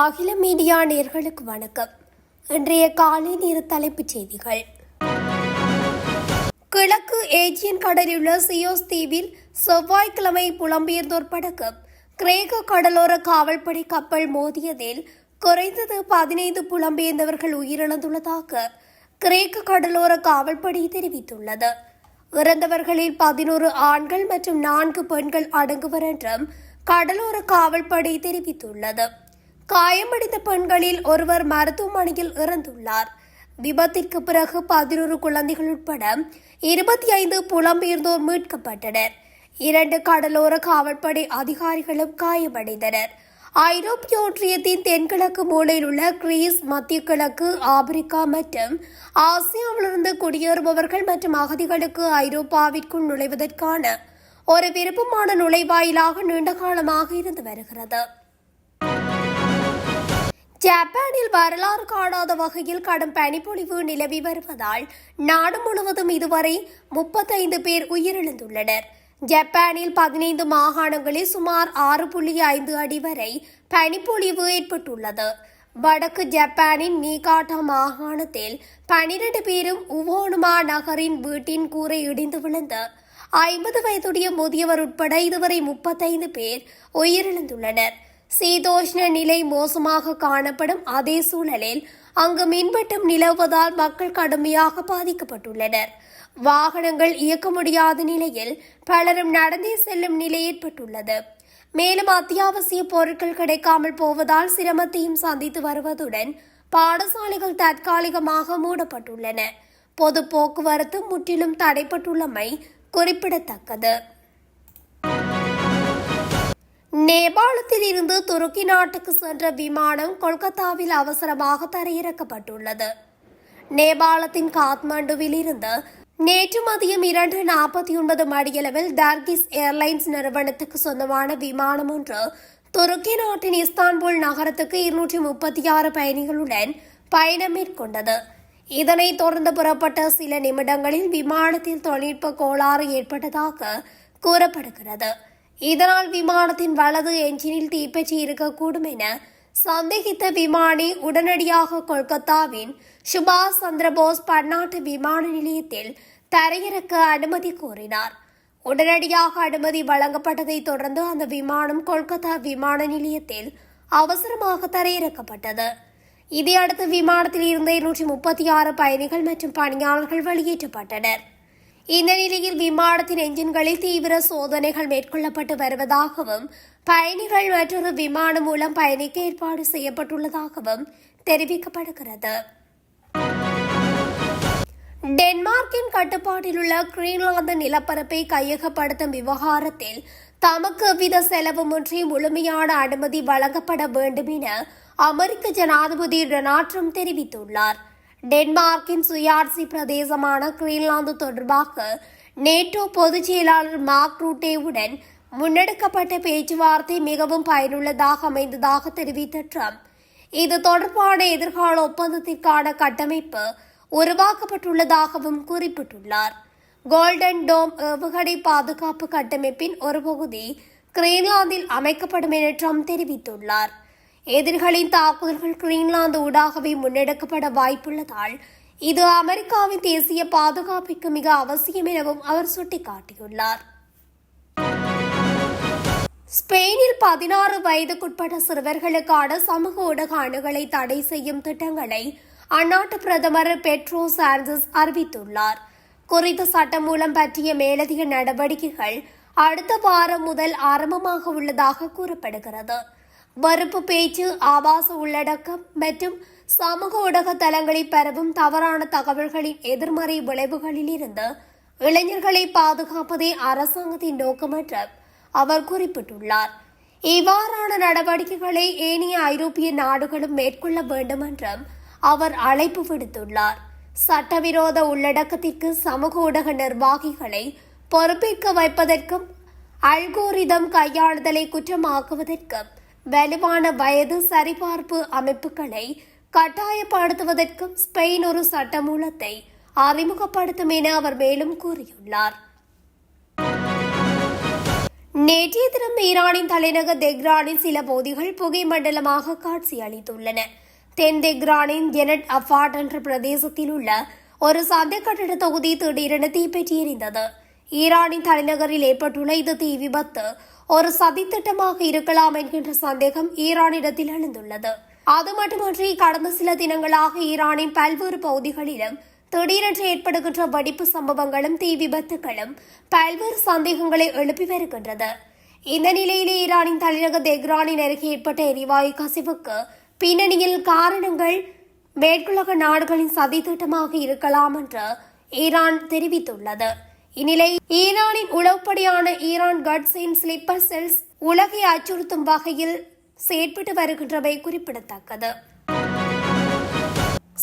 அகில மீடியா நேர்களுக்கு வணக்கம். இன்றைய காலை நேர தலைப்புச் செய்திகள். கிழக்கு ஏஜியன் கடலில் உள்ள சியோஸ் தீவில் செவ்வாய்க்கிழமை புலம்பெயர்ந்தோர் படகு கிரேக்க கடலோர காவல்படை கப்பல் மோதியதில் குறைந்தது பதினைந்து புலம்பெயர்ந்தவர்கள் உயிரிழந்துள்ளதாக கிரேக்க கடலோர காவல்படை தெரிவித்துள்ளது. இறந்தவர்களில் பதினோரு ஆண்கள் மற்றும் நான்கு பெண்கள் அடங்குவர் என்றும் கடலோர காவல்படை தெரிவித்துள்ளது. காயமடைந்த பெண்களில் ஒருவர் மருத்துவமனையில் இறந்துள்ளார். விபத்திற்கு பிறகு பதினோரு குழந்தைகள் உட்பட இருபத்தி ஐந்து புலம்பெயர்ந்தோர் மீட்கப்பட்டனர். இரண்டு கடலோர காவல்படை அதிகாரிகளும் காயமடைந்தனர். ஐரோப்பிய ஒன்றியத்தின் தென்கிழக்கு மூலையில் உள்ள கிரீஸ் மத்திய கிழக்கு ஆப்பிரிக்கா மற்றும் ஆசியாவிலிருந்து குடியேறுபவர்கள் மற்றும் அகதிகளுக்கு ஐரோப்பாவிற்குள் நுழைவதற்கான ஒரு விருப்பமான நுழைவாயிலாக நீண்ட காலமாக இருந்து வருகிறது. ஜப்பானில் வரலாறு காணாத வகையில் கடும் பனிப்பொழிவு நிலவி வருவதால் நாடு முழுவதும் இதுவரை முப்பத்தைந்து பேர் உயிரிழந்துள்ளனர். ஜப்பானில் பதினைந்து மாகாணங்களில் சுமார் ஆறு புள்ளி ஐந்து அடி வரை பனிப்பொழிவு ஏற்பட்டுள்ளது. வடக்கு ஜப்பானின் நீகாட்டா மாகாணத்தில் பனிரெண்டு பேரும் உவோனுமா நகரின் வீட்டின் கூரை இடிந்து விழுந்து ஐம்பது வயதுடைய முதியவர் உட்பட இதுவரை முப்பத்தைந்து பேர் உயிரிழந்துள்ளனர். சீதோஷ்ண நிலை மோசமாக காணப்படும் அதே சூழலில் அங்கு மின்வெட்டம் நிலவுவதால் மக்கள் கடுமையாக பாதிக்கப்பட்டுள்ளனர். வாகனங்கள் இயக்க முடியாத நிலையில் பலரும் நடந்தே செல்லும் நிலை ஏற்பட்டுள்ளது. மேலும் அத்தியாவசிய பொருட்கள் கிடைக்காமல் போவதால் சிரமத்தையும் சந்தித்து வருவதுடன் பாடசாலைகள் தற்காலிகமாக மூடப்பட்டுள்ளன. பொது போக்குவரத்து முற்றிலும் தடைப்பட்டுள்ளமை குறிப்பிடத்தக்கது. நேபாளத்தில் இருந்து துருக்கி நாட்டுக்கு சென்ற விமானம் கொல்கத்தாவில் அவசரமாக தரையிறக்கப்பட்டுள்ளது. நேபாளத்தின் காத்மாண்டுவில் இருந்து நேற்று மதியம் இரண்டு நாற்பத்தி ஒன்பது மணியளவில் டர்கிஸ் ஏர்லைன்ஸ் நிறுவனத்துக்கு சொந்தமான விமானம் ஒன்று துருக்கி நாட்டின் இஸ்தான்புல் நகரத்துக்கு இருநூற்றி முப்பத்தி ஆறு பயணிகளுடன் பயணம் மேற்கொண்டது. இதனைத் தொடர்ந்து புறப்பட்ட சில நிமிடங்களில் விமானத்தில் தொழில்நுட்ப கோளாறு ஏற்பட்டதாக கூறப்படுகிறது. இதனால் விமானத்தின் வலது என்ஜினில் தீப்பற்றி இருக்கக்கூடும் என சந்தேகித்த விமானி உடனடியாக கொல்கத்தாவின் சுபாஷ் சந்திரபோஸ் பன்னாட்டு விமான நிலையத்தில் தரையிறக்க அனுமதி கோரினார். உடனடியாக அனுமதி வழங்கப்பட்டதை தொடர்ந்து அந்த விமானம் கொல்கத்தா விமான நிலையத்தில் அவசரமாக தரையிறக்கப்பட்டது. இதையடுத்து விமானத்தில் இருந்த இருநூற்றி முப்பத்தி ஆறு பயணிகள் மற்றும் பணியாளர்கள் வெளியேற்றப்பட்டனர். இந்த நிலையில் விமானத்தின் என்ஜின்களில் தீவிர சோதனைகள் மேற்கொள்ளப்பட்டு வருவதாகவும் பயணிகள் மற்றொரு விமானம் மூலம் பயணிக்க ஏற்பாடு செய்யப்பட்டுள்ளதாகவும் தெரிவிக்கப்படுகிறது. டென்மார்க்கின் கட்டுப்பாட்டில் உள்ள கிரீன்லாந்து நிலப்பரப்பை கையகப்படுத்தும் விவகாரத்தில் தமக்கு எவ்வித செலவுமின்றி முழுமையான அனுமதி வழங்கப்பட வேண்டும் என அமெரிக்க ஜனாதிபதி டொனால்ட் ட்ரம்ப் தெரிவித்துள்ளார். டென்மார்க்கின் சுயாட்சி பிரதேசமான கிரீன்லாந்து தொடர்பாக நேட்டோ பொதுச் செயலாளர் மார்க் ரூட்டேவுடன் முன்னெடுக்கப்பட்ட பேச்சுவார்த்தை மிகவும் பயனுள்ளதாக அமைந்ததாக தெரிவித்த ட்ரம்ப். இது தொடர்பான எதிர்கால ஒப்பந்தத்திற்கான கட்டமைப்பு உருவாக்கப்பட்டுள்ளதாகவும் குறிப்பிட்டுள்ளார். கோல்டன் டோம் ஏவுகணை பாதுகாப்பு கட்டமைப்பின் ஒரு பகுதி கிரீன்லாந்தில் அமைக்கப்படும் என ட்ரம்ப் தெரிவித்துள்ளார். எதிரிகளின் தாக்குதல்கள் கிரீன்லாந்து ஊடாகவே முன்னெடுக்கப்பட வாய்ப்புள்ளதால் இது அமெரிக்காவின் தேசிய பாதுகாப்பிற்கு மிக அவசியம் எனவும் அவர் சுட்டிக்காட்டியுள்ளார். ஸ்பெயினில் பதினாறு வயதுக்குட்பட்ட சிறுவர்களுக்கான சமூக ஊடக அணுகலை தடை செய்யும் திட்டங்களை அந்நாட்டு பிரதமர் பெட்ரோ சான்சஸ் அறிவித்துள்ளார். குறித்த சட்டம் மூலம் பற்றிய மேலதிக நடவடிக்கைகள் அடுத்த வாரம் முதல் ஆரம்பமாக உள்ளதாக கூறப்படுகிறது. வறுப்பு பேச்சு ஆபாச உள்ளடக்கம் மற்றும் சமூக ஊடக தளங்களில் பரவும் தவறான தகவல்களின் எதிர்மறை விளைவுகளில் இருந்து இளைஞர்களை பாதுகாப்பதே அரசாங்கத்தின் நோக்கமற்ற அவர் குறிப்பிட்டுள்ளார் இவ்வாறான நடவடிக்கைகளை ஏனைய ஐரோப்பிய நாடுகளும் மேற்கொள்ள வேண்டும் என்றும் அவர் அழைப்பு விடுத்துள்ளார் சட்டவிரோத உள்ளடக்கத்திற்கு சமூக ஊடக நிர்வாகிகளை பொறுப்பேற்க வைப்பதற்கும் அல்கோரிதம் கையாளுதலை குற்றமாக்குவதற்கும் வலுவான வயது சரிபார்ப்பு அமைப்புகளை கட்டாயப்படுத்துவதற்கும் ஸ்பெயின் ஒரு சட்டமூலத்தை அறிமுகப்படுத்தும் என அவர் மேலும் கூறியுள்ளார். நேற்றைய தினம் ஈரானின் தலைநகர் தெஹ்ரானின் சில பகுதிகள் புகை மண்டலமாக காட்சியளித்துள்ளன. தென் தெஹ்ரானின் ஜெனட் அஃபாட் என்ற பிரதேசத்தில் உள்ள ஒரு சந்தை கட்டட தொகுதி திடீரென தீப்பற்றி எரிந்தது ஈரானின் தலைநகரில் ஏற்பட்டுள்ள இந்த தீ விபத்து ஒரு சதித்திட்டமாக இருக்கலாம் என்கின்ற சந்தேகம் ஈரானிடத்தில் எழுந்துள்ளது. அது மட்டுமன்றி கடந்த சில தினங்களாக ஈரானின் பல்வேறு பகுதிகளிலும் திடீரென்று ஏற்படுகின்ற வெடிப்பு சம்பவங்களும் தீ விபத்துகளும் பல்வேறு சந்தேகங்களை எழுப்பி வருகின்றது. இந்த நிலையில் ஈரானின் தலைநகர் தெஹ்ரானின் அருகே ஏற்பட்ட எரிவாயு கசிவுக்கு பின்னணியில் காரணங்கள் மேற்குலக நாடுகளின் சதித்திட்டமாக இருக்கலாம் என்று ஈரான் தெரிவித்துள்ளது. இந்நிலையில் ஈரானின் உளவுப்படியான ஈரான் கட்ஸின் ஸ்லிப்பர் செல்ஸ் உலகை அச்சுறுத்தும் வகையில் செயற்பட்டு வருகின்றவை குறிப்பிடத்தக்கது.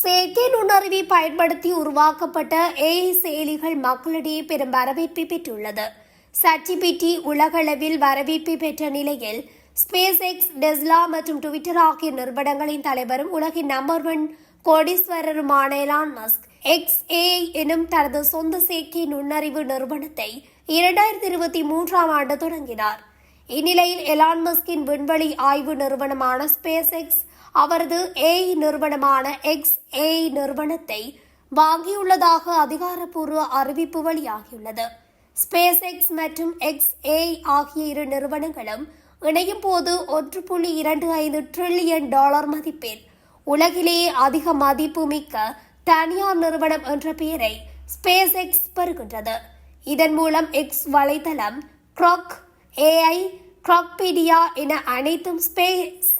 செயற்கை நுண்ணறிவை பயன்படுத்தி உருவாக்கப்பட்ட ஏஐ செயலிகள் மக்களிடையே பெரும் வரவேற்பை பெற்றுள்ளது. சர்டிபிடி உலகளவில் வரவேற்பை பெற்ற நிலையில் ஸ்பேஸ் எக்ஸ் டெஸ்லா மற்றும் ட்விட்டர் ஆகிய நிறுவனங்களின் தலைவரும் உலகின் நம்பர் ஒன் கோடீஸ்வரருமான எலான் மஸ்க் எக்ஸ்ஏ எனும் தனது சொந்த சேர்க்கை நுண்ணறிவு நிறுவனத்தை இரண்டாயிரத்தி இருபத்தி மூன்றாம் ஆண்டு தொடங்கினார். இந்நிலையில் எலான் மஸ்கின் விண்வெளி ஆய்வு நிறுவனமான ஸ்பேஸ் எக்ஸ் அவரது ஏஐ நிறுவனமான எக்ஸ் ஏஐ நிறுவனத்தை வாங்கியுள்ளதாக அதிகாரப்பூர்வ அறிவிப்பு வெளியாகியுள்ளது. ஸ்பேஸ் எக்ஸ் மற்றும் எக்ஸ் ஏஐ ஆகிய இரு நிறுவனங்களும் இணையும் போது ஒன்று புள்ளி இரண்டு ஐந்து டிரில்லியன் டாலர் மதிப்பில் உலகிலேயே அதிக மதிப்பு மிக்க தனியார் நிறுவனம் என்ற பெயரை ஸ்பேஸ் எக்ஸ் பெறுகின்றது. இதன் மூலம் எக்ஸ் வலைதளம் க்ராக் ஏஐ க்ராக்பீடியா என அனைத்தும் ஸ்பேஸ்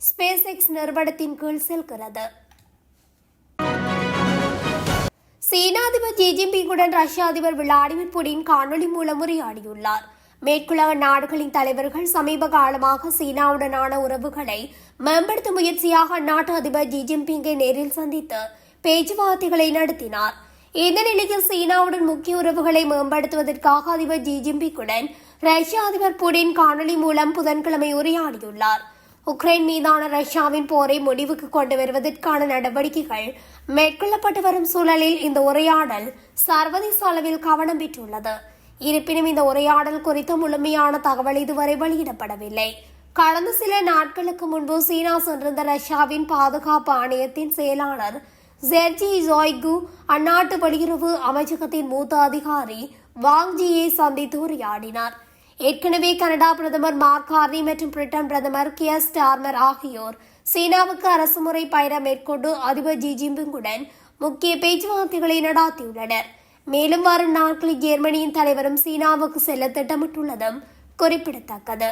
ஸ்பேஸ் எக்ஸ் நிறுவனத்தின் கீழ் செல்கிறது. சீன அதிபர் ஜி ஜின்பிங்குடன் ரஷ்ய அதிபர் விளாடிமிர் புடின் காணொலி மூலம் உரையாடியுள்ளார். மேற்குலக நாடுகளின் தலைவர்கள் சமீப காலமாக சீனாவுடனான உறவுகளை மேம்படுத்தும் முயற்சியாக அந்நாட்டு அதிபர் ஜி ஜின்பிங்கை நேரில் சந்தித்து பேச்சுவார்த்தைகளை நடத்தினார். இந்த நிலையில் சீனாவுடன் முக்கிய உறவுகளை மேம்படுத்துவதற்காக அதிபர் ஜி ஜின்பிங்குடன் ரஷ்ய அதிபர் புடின் காணொலி மூலம் புதன்கிழமை உரையாடியுள்ளார். உக்ரைன் மீதான ரஷ்யாவின் போரை முடிவுக்கு கொண்டு வருவதற்கான நடவடிக்கைகள் மேற்கொள்ளப்பட்டு வரும் சூழலில் இந்த உரையாடல் சர்வதேச அளவில் கவனம் பெற்றுள்ளது. இருப்பினும் இந்த உரையாடல் குறித்த முழுமையான தகவல் இதுவரை வெளியிடப்படவில்லை. கடந்த சில நாட்களுக்கு முன்பு சீனா சென்றிருந்த ரஷ்யாவின் பாதுகாப்பு ஆணையத்தின் செயலாளர் ஜெர்ஜி ஜாய்கு அந்நாட்டு வெளியுறவு அமைச்சகத்தின் மூத்த அதிகாரி வாங்ஜியை சந்தித்து உரையாடினார். ஏற்கனவே கனடா பிரதமர் மார்க் கார்னி மற்றும் பிரிட்டன் பிரதமர் கியர் ஸ்டார்மர் ஆகியோர் சீனாவுக்கு அரசுமுறை பயணம் மேற்கொண்டு அதிபர் ஜி ஜின்பிங்குடன் முக்கிய பேச்சுவார்த்தைகளை நடாத்தியுள்ளனர். மேலும் வரும் நாட்களில் ஜெர்மனியின் தலைவரும் சீனாவுக்கு செல்ல திட்டமிட்டுள்ளதும் குறிப்பிடத்தக்கது.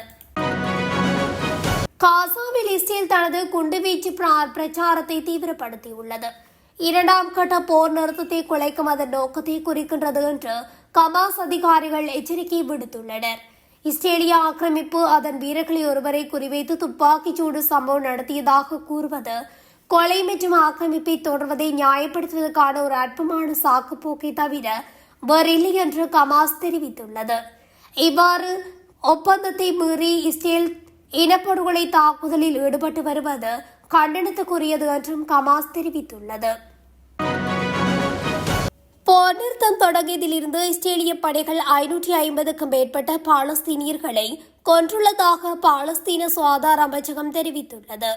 காசாவில் இஸ்ரேல் தனது குண்டுவீச்சு பிரா- பிரச்சாரத்தை தீவிரப்படுத்தியுள்ளது. இரண்டாம் கட்ட போர் நிறுத்தத்தை குலைக்கும் அதன் நோக்கத்தை குறிக்கின்றது என்று கமாஸ் அதிகாரிகள் எச்சரிக்கை விடுத்துள்ளனர். இஸ்ரேலிய ஆக்கிரமிப்பு அதன் வீரர்களை ஒருவரை குறிவைத்து துப்பாக்கிச் சூடு சம்பவம் நடத்தியதாக கூறுவது கொலை மற்றும் ஆக்கிரமிப்பை தொடர்வதை நியாயப்படுத்துவதற்கான ஒரு அற்பமான சாக்குப்போக்கை தவிர வேறில்லை என்று கமாஸ் தெரிவித்துள்ளது. இவ்வாறு ஒப்பந்தத்தை மீறி இஸ்ரேல் இனப்படுகொலை தாக்குதலில் ஈடுபட்டு வருவது கண்டனத்துக்குரியது என்றும் கமாஸ் தெரிவித்துள்ளது. போர் நிறுத்தம் தொடங்கியதிலிருந்து இஸ்ரேலிய படைகள் ஐநூற்றி ஐம்பதுக்கும் மேற்பட்ட பாலஸ்தீனியர்களை கொன்றுள்ளதாக பாலஸ்தீன சுகாதார அமைச்சகம் தெரிவித்துள்ளது.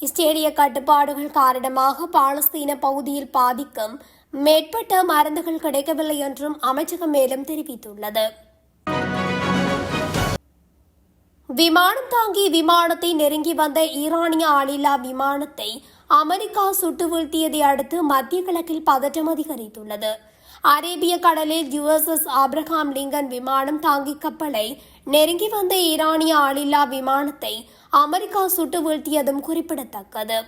இஸ்ரேலிய கட்டுப்பாடுகள் காரணமாக பாலஸ்தீன பகுதியில் பாதிக்கும் மேற்பட்ட மருந்துகள் கிடைக்கவில்லை என்றும் அமைச்சகம் மேலும் தெரிவித்துள்ளது. விமானம் தாங்கி விமானத்தை நெருங்கி வந்த ஈரானிய ஆளில்லா விமானத்தை அமெரிக்கா சுட்டு வீழ்த்தியதை அடுத்து மத்திய கிழக்கில் பதற்றம் அதிகரித்துள்ளது. அரேபிய கடலில் யுஎஸ்எஸ் ஆப்ரஹாம் லிங்கன் விமானம் தாங்கி கப்பலை நெருங்கி வந்த ஈரானிய ஆளில்லா விமானத்தை அமெரிக்கா சுட்டு வீழ்த்தியதும் குறிப்பிடத்தக்கது.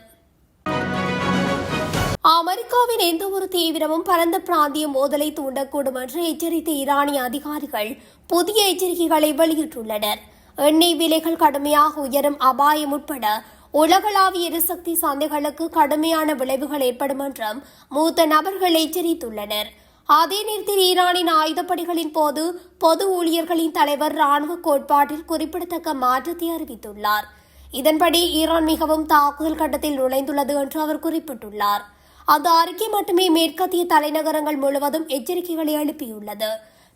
அமெரிக்காவின் எந்த ஒரு தீவிரமும் பரந்த பிராந்திய மோதலை தூண்டக்கூடும் என்று எச்சரித்த ஈரானிய அதிகாரிகள் புதிய எச்சரிக்கைகளை வெளியிட்டுள்ளனர். எண்ணெய் விலைகள் கடுமையாக உயரும் அபாயம் உட்பட உலகளாவிய எரிசக்தி சந்தைகளுக்கு கடுமையான விளைவுகள் ஏற்படும் என்றும் மூத்த நபர்கள் எச்சரித்துள்ளனர். அதே நேரத்தில் ஈரானின் ஆயுதப்படைகளின் போது பொது ஊழியர்களின் தலைவர் ராணுவ கோட்பாட்டில் குறிப்பிடத்தக்க மாற்றத்தை அறிவித்துள்ளார். இதன்படி ஈரான் மிகவும் தாக்குதல் கட்டத்தில் நுழைந்துள்ளது என்று அவர் குறிப்பிட்டுள்ளார். அந்த அறிக்கை மட்டுமே மேற்கத்திய தலைநகரங்கள் முழுவதும் எச்சரிக்கைகளை எழுப்பியுள்ளது.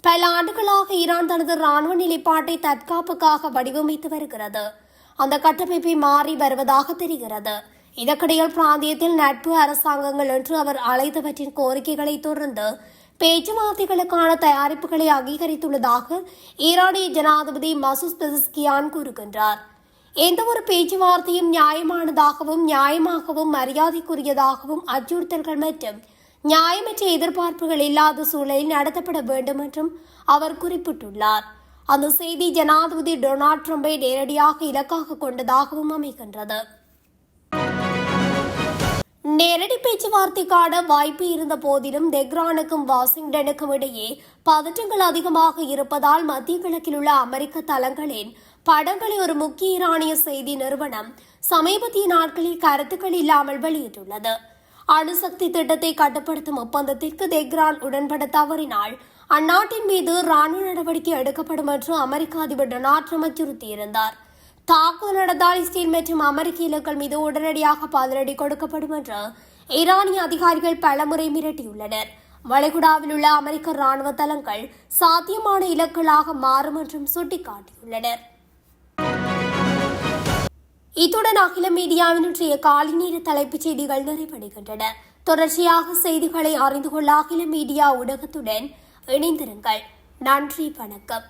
பல ஆண்டுகளாக ஈரான் தனது ராணுவ நிலைப்பாட்டை தற்காப்புக்காக வடிவமைத்து வருகிறது. அந்த கட்டமைப்பை மாறி வருவதாக தெரிகிறது. இதற்கிடையில் பிராந்தியத்தில் நட்பு அரசாங்கங்கள் என்று அவர் அழைத்தவற்றின் கோரிக்கைகளை தொடர்ந்து பேச்சுவார்த்தைகளுக்கான தயாரிப்புகளை அங்கீகரித்துள்ளதாக ஈரானிய ஜனாதிபதி மசூத் பெசிஸ்கியான் கூறுகின்றார். எந்த ஒரு பேச்சுவார்த்தையும் நியாயமானதாகவும் நியாயமாகவும் மரியாதைக்குரியதாகவும் அச்சுறுத்தல்கள் மற்றும் நியாயமற்ற எதிர்பார்ப்புகள் இல்லாத சூழலில் நடத்தப்பட வேண்டும் என்றும் அவர் குறிப்பிட்டுள்ளார். அந்த செய்தி ஜனாதிபதி டொனால்ட் ட்ரம்பை நேரடியாக இலக்காக கொண்டதாகவும் அமைகின்றது. நேரடி பேச்சுவார்த்தைக்கான வாய்ப்பு இருந்த போதிலும் தெஹ்ரானுக்கும் வாஷிங்டனுக்கும் இடையே பதற்றங்கள் அதிகமாக இருப்பதால் மத்திய கிழக்கில் உள்ள அமெரிக்க தளங்களின் படங்களை ஒரு முக்கிய ஈரானிய செய்தி நிறுவனம் சமீபத்திய நாட்களில் கருத்துக்கள் இல்லாமல் வெளியிட்டுள்ளது. அணுசக்தி திட்டத்தை கட்டுப்படுத்தும் ஒப்பந்தத்திற்கு தெஹ்ரான் உடன்பட தவறினால் அந்நாட்டின் மீது ராணுவ நடவடிக்கை எடுக்கப்படும் என்று அமெரிக்க அதிபர் டொனால்ட் ட்ரம்ப் அச்சுறுத்தியிருந்தார் தாக்குதல் நடந்தால் இஸ்ரேல் மற்றும் அமெரிக்க இலக்கள் மீது உடனடியாக பதிலடி கொடுக்கப்படும் என்று ஈரானிய அதிகாரிகள் பலமுறை மிரட்டியுள்ளனர். வளைகுடாவில் உள்ள அமெரிக்க ராணுவ தளங்கள் சாத்தியமான இலக்குகளாக மாறும் என்றும் சுட்டிக்காட்டியுள்ளனர். இத்துடன் அகில மீடியாவின் இன்றைய காலை நேர தலைப்புச் செய்திகள் நிறைவடைகின்றன. தொடர்ச்சியாக செய்திகளை அறிந்து கொள்ள அகில மீடியா ஊடகத்துடன் இணைந்திருங்கள். நன்றி வணக்கம்.